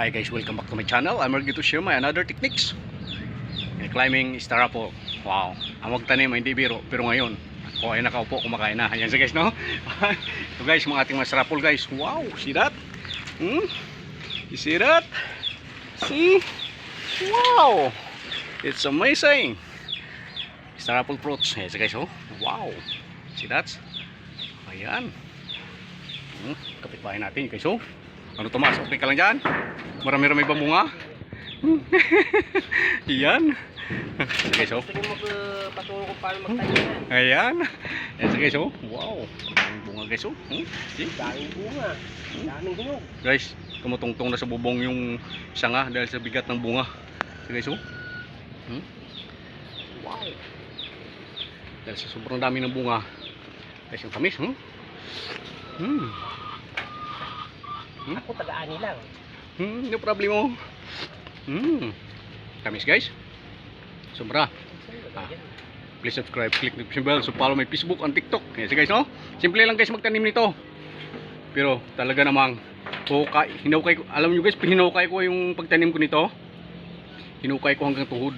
Hi guys, welcome back to my channel. I'm ready to share my another techniques. In climbing Starapol. Wow. Ang magtanim hindi biro, pero ngayon ako ay nakaupo kumakain na. Ayan siya guys, no? Ito guys, mga ating mga Starapol guys. Wow, see that? Hmm? You see that? See? Wow! It's amazing! Starapol fruits. Ayan siya guys, oh. Wow! See that? Ayan. Hmm, kapitbahay natin guys, oh. Ano Tomas, okay ka lang dyan? Marami-rami bang bunga? Yan. Sige, so. Gusto nyo magpaturo kung paano magtanim yan. Ayan. Ayan, sige, so. Wow. Ang bunga, guys, oh. Hmm? See? Daming bunga. Daming hinog. Guys, tumutungtong na sa bubong yung sanga dahil sa bigat ng bunga. Sige, so. Hmm? Wow. Dahil sa sobrang dami ng bunga. Guys, yung tamis, hmm? Hmm. Hmm? Ako taga-ani lang. Hmm, no problemo. Hmm. Tamis guys. Sobra. Ah. Please subscribe, click the bell, so follow my Facebook and TikTok. Yes guys, no? Simple lang guys magtanim nito. Pero talaga namang hukay, hinukay ko, alam niyo guys, hinukay ko yung pagtanim ko nito. Hinukay ko hanggang tuhod.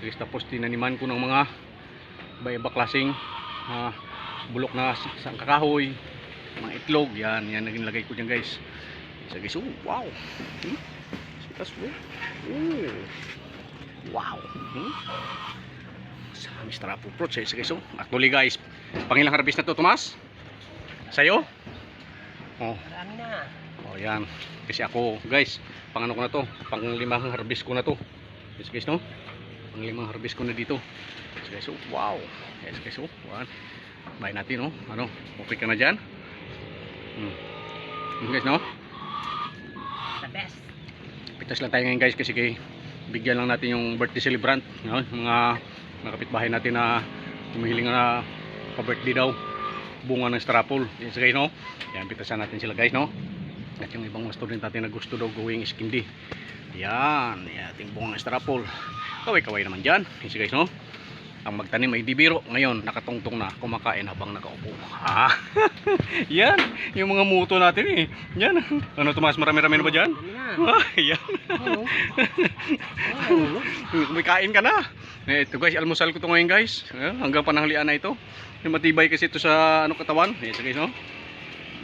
Sige, tapos tinaniman ko ng mga iba-iba klaseng ah, bulok na sa kakahoy, mga itlog, yan, yan naging lagay ko dyan guys. So guys, oh, wow. Hmm? Sitas mo. Oh. Wow. Hmm? Sa Mr. Apple Fruit, sa guys, oh. Actually guys, pangilang harvest na to, Tomas? Sa'yo? Oh, Marami na. oh yan. Kasi ako, guys, pang ano ko na to, pang limang harvest ko na to. Yes guys, no? Pang limang harvest ko na dito. Yes guys, oh, wow. Yes guys, oh, wow. Bahay natin, oh. Ano, okay ka na dyan? Hmm. Yun, guys, no? The best. Pitas lang tayo ngayon guys kasi kay bigyan lang natin yung birthday celebrant, no? mga mga kapitbahay natin na humihiling na pa-birthday daw bunga ng strapol. Sa guys no. Yan pitasan natin sila guys no. At yung ibang mga student natin na gusto daw gawing skindi. Yan, yan ating bunga ng strapol. Kaway-kaway naman diyan. Yan sa guys no. Ang magtanim ay di biro. Ngayon, nakatungtong na, kumakain habang nakaupo. Ah, yan, yung mga muto natin eh. Yan. Ano, Tomas, marami-rami na ba dyan? Marami. Ah, yan. Oo. Oo. May kain ka na. Eh, ito guys, almusal ko to ngayon guys. Eh, hanggang pananghalian na ito. Yung matibay kasi ito sa ano katawan. Yes guys, no?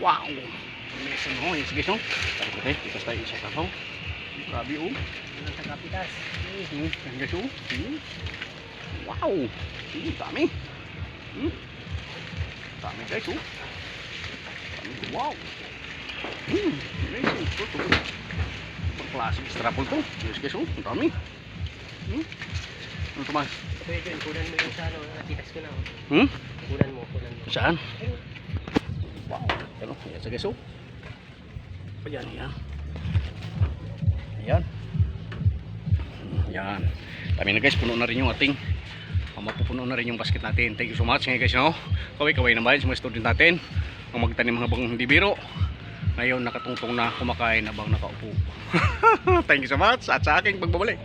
Wow! Amazing, no? Yes guys, no? Tayo, itas tayo isa kapaw. Grabe, oh. Sa kapitas? Hmm, yan guys, oh. Wow! Hmm, dami. Hmm. Dami guys, oh. Dami, wow! Hmm, amazing. Ito, ito, ito. Klaseng strapple to. Yes guys, oh. Ang dami. Hmm. Ano Tomas? Pwede yun. Kunan mo yung sa ano. Napitas ko na. oh. Hmm? Kunan mo. Kunan mo. Saan? Wow. Ano? Sa guys, oh. Ayan, ayan. Ayan. Ayan. Kami na guys, puno na rin yung ating mapupuno na rin yung basket natin. Thank you so much ngayon guys, no? Kaway-kaway naman sa mga student natin. Ang magtanim habang hindi biro. Ngayon nakatungtong na kumakain habang nakaupo. Thank you so much at sa aking pagbabalik.